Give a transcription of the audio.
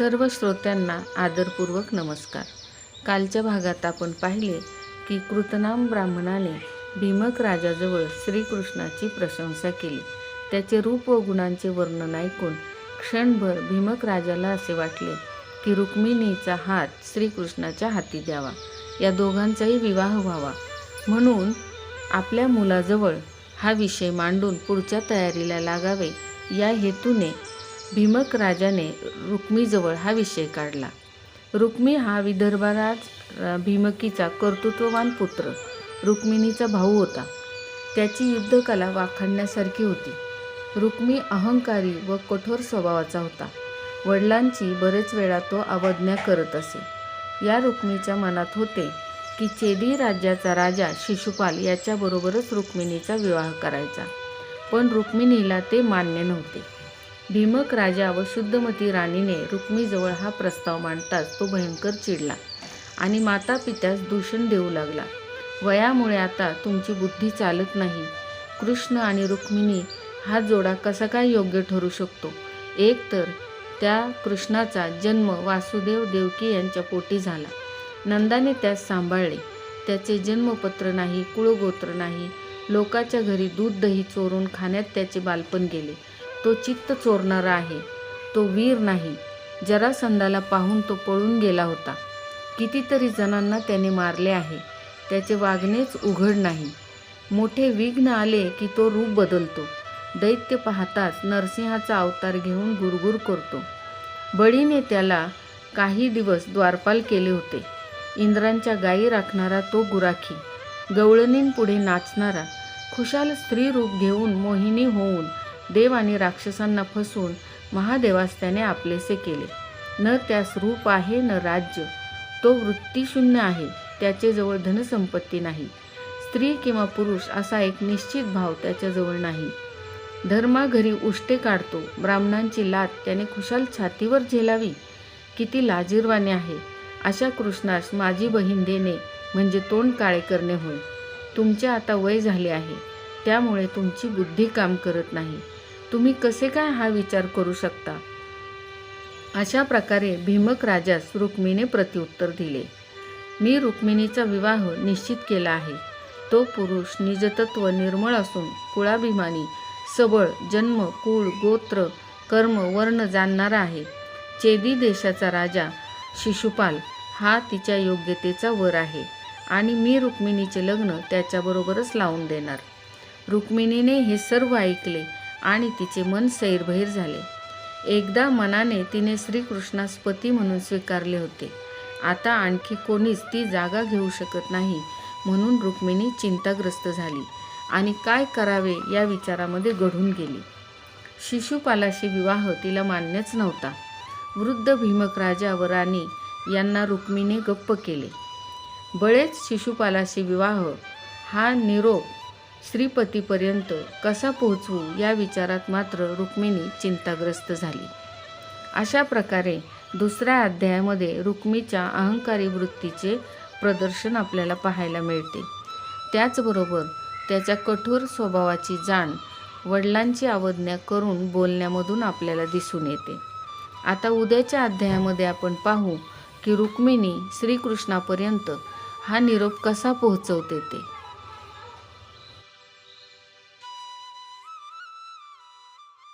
सर्व श्रोत्यांना आदरपूर्वक नमस्कार. कालच्या भागात आपण पाहिले की कृतनाम ब्राह्मणाने भीमक राजाजवळ श्रीकृष्णाची प्रशंसा केली. त्याचे रूप व गुणांचे वर्णन ऐकून क्षणभर भीमक राजाला असे वाटले की रुक्मिणीचा हात श्रीकृष्णाच्या हाती द्यावा. या दोघांचाही विवाह व्हावा. म्हणून आपल्या मुलाजवळ हा विषय मांडून पुढच्या तयारीला लागावे या हेतूने भीमक राजाने रुक्मीजवळ हा विषय काढला. रुक्मी हा विदर्भराज भीमकीचा कर्तृत्ववान पुत्र. रुक्मिणीचा भाऊ होता. त्याची युद्धकला वाखाणण्यासारखी होती. रुक्मी अहंकारी व कठोर स्वभावाचा होता. वडिलांची बरेच वेळा तो अवज्ञा करत असे. या रुक्मीच्या मनात होते की चेदी राज्याचा राजा शिशुपाल याच्याबरोबरच रुक्मिणीचा विवाह करायचा. पण रुक्मिणीला ते मान्य नव्हते. भीमक राजा व शुद्धमती राणीने रुक्मीजवळ हा प्रस्ताव मांडताच तो भयंकर चिडला आणि माता पित्यास दूषण देऊ लागला. वयामुळे आता तुमची बुद्धी चालत नाही. कृष्ण आणि रुक्मिणी हा जोडा कसा काय योग्य ठरू शकतो? एक तर त्या कृष्णाचा जन्म वासुदेव देवकी यांच्या पोटी झाला. नंदाने त्यास सांभाळले. त्याचे जन्मपत्र नाही कुळगोत्र नाही. लोकाच्या घरी दूध दही चोरून खाण्यात त्याचे बालपण गेले. तो चित्त चोरणारा आहे. तो वीर नाही. जरासंधाला पाहून तो पळून गेला होता. कितीतरी जणांना त्याने मारले आहे. त्याचे वागणेच उघड नाही. मोठे विघ्न आले की तो रूप बदलतो. दैत्य पाहताच नरसिंहाचा अवतार घेऊन गुरगुर करतो. बळीने त्याला काही दिवस द्वारपाल केले होते. इंद्रांच्या गायी राखणारा तो गुराखी गवळणींपुढे नाचणारा खुशाल स्त्री रूप घेऊन मोहिनी होऊन देव आणि राक्षसांना फसवून महादेवास त्याने आपलेसे केले. न त्यास रूप आहे न राज्य. तो वृत्तीशून्य आहे त्याचेजवळ धनसंपत्ती नाही. स्त्री किंवा पुरुष असा एक निश्चित भाव त्याच्याजवळ नाही. धर्माघरी उष्टे काढतो ब्राह्मणांची लात त्याने खुशाल छातीवर झेलावी. किती लाजीरवाने आहे. अशा कृष्णास माझी बहीण देणे म्हणजे तोंड काळे करणे होय. तुमचे आता वय झाले आहे. त्यामुळे तुमची बुद्धी काम करत नाही. तुम्ही कसे काय हा विचार करू शकता? अशा प्रकारे भीमक राजास रुक्मिणीने प्रत्युत्तर दिले. मी रुक्मिणीचा विवाह निश्चित केला आहे. तो पुरुष निजतत्व निर्मळ असून कुळाभिमानी सबळ जन्म कुळ गोत्र कर्म वर्ण जाणणारा आहे. चेदी देशाचा राजा शिशुपाल हा तिच्या योग्यतेचा वर आहे आणि मी रुक्मिणीचे लग्न त्याच्याबरोबरच लावून देणार. रुक्मिणीने हे सर्व ऐकले. आणि तिचे मन सैरभैर झाले. एकदा मनाने तिने श्रीकृष्णास पती म्हणून स्वीकारले होते. आता आणखी कोणीच ती जागा घेऊ शकत नाही म्हणून रुक्मिणी चिंताग्रस्त झाली आणि काय करावे या विचारामध्ये घडून गेली. शिशुपालाशी विवाह तिला मान्यच नव्हता. वृद्ध भीमक राजा व राणी यांना रुक्मिणी गप्प केले. बळेच शिशुपालाशी विवाह हा निरोप श्रीपतीपर्यंत कसा पोहोचवू या विचारात मात्र रुक्मिणी चिंताग्रस्त झाली. अशा प्रकारे दुसऱ्या अध्यायामध्ये रुक्मीच्या अहंकारी वृत्तीचे प्रदर्शन आपल्याला पाहायला मिळते. त्याचबरोबर त्याच्या कठोर स्वभावाची जाण वडिलांची अवज्ञा करून बोलण्यामधून आपल्याला दिसून येते. आता उद्याच्या अध्यायामध्ये आपण पाहू की रुक्मिणी श्रीकृष्णापर्यंत हा निरोप कसा पोहोचवते ते.